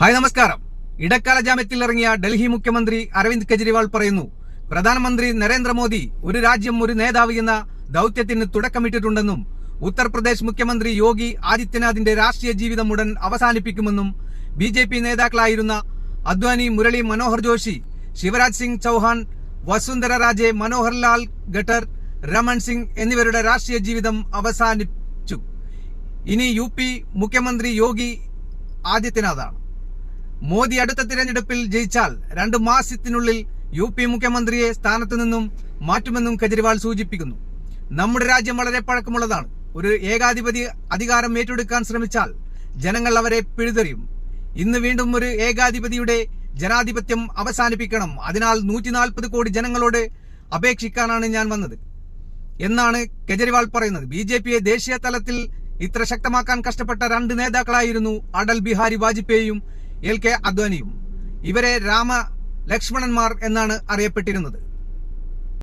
Hi നമസ്കാരം. ഇടക്കാല ജാമ്യത്തിൽ ഇറങ്ങിയ ഡൽഹി മുഖ്യമന്ത്രി അരവിന്ദ് കെജ്രിവാൾ പറയുന്നു പ്രധാനമന്ത്രി നരേന്ദ്രമോദി ഒരു രാജ്യം ഒരു നേതാവ് എന്ന ദൌത്യത്തിന് തുടക്കമിട്ടിട്ടുണ്ടെന്നും ഉത്തർപ്രദേശ് മുഖ്യമന്ത്രി യോഗി ആദിത്യനാഥിന്റെ രാഷ്ട്രീയ ജീവിതം ഉടൻ അവസാനിപ്പിക്കുമെന്നും ബി ജെ പി നേതാക്കളായിരുന്ന അദ്വാനി മുരളി മനോഹർ ജോഷി ശിവരാജ് സിംഗ് ചൌഹാൻ വസുന്ധര രാജെ മനോഹർ ലാൽ ഖട്ടർ രമൺ സിംഗ് എന്നിവരുടെ രാഷ്ട്രീയ ജീവിതം അവസാനിപ്പിച്ചു. ഇനി യു മുഖ്യമന്ത്രി യോഗി ആദിത്യനാഥാണ്. മോദി അടുത്ത തിരഞ്ഞെടുപ്പിൽ ജയിച്ചാൽ രണ്ട് മാസത്തിനുള്ളിൽ യു പി മുഖ്യമന്ത്രിയെ സ്ഥാനത്തു നിന്നും മാറ്റുമെന്നും കെജ്രിവാൾ സൂചിപ്പിക്കുന്നു. നമ്മുടെ രാജ്യം വളരെ പഴക്കമുള്ളതാണ്. ഒരു ഏകാധിപതി അധികാരം ഏറ്റെടുക്കാൻ ശ്രമിച്ചാൽ ജനങ്ങൾ അവരെ പിഴുതെറിയും. ഇന്ന് വീണ്ടും ഒരു ഏകാധിപതിയുടെ ജനാധിപത്യം അവസാനിപ്പിക്കണം. അതിനാൽ നൂറ്റി നാൽപ്പത് കോടി ജനങ്ങളോട് അപേക്ഷിക്കാനാണ് ഞാൻ വന്നത്. എന്നാണ് കെജ്രിവാൾ പറയുന്നത്. ബി ജെ പിയെ ദേശീയ തലത്തിൽ ഇത്ര ശക്തമാക്കാൻ കഷ്ടപ്പെട്ട രണ്ട് നേതാക്കളായിരുന്നു അടൽ ബിഹാരി വാജ്പേയിയും എൽ കെ അദ്വാനിയും. ഇവരെ രാമ ലക്ഷ്മണന്മാർ എന്നാണ് അറിയപ്പെട്ടിരുന്നത്.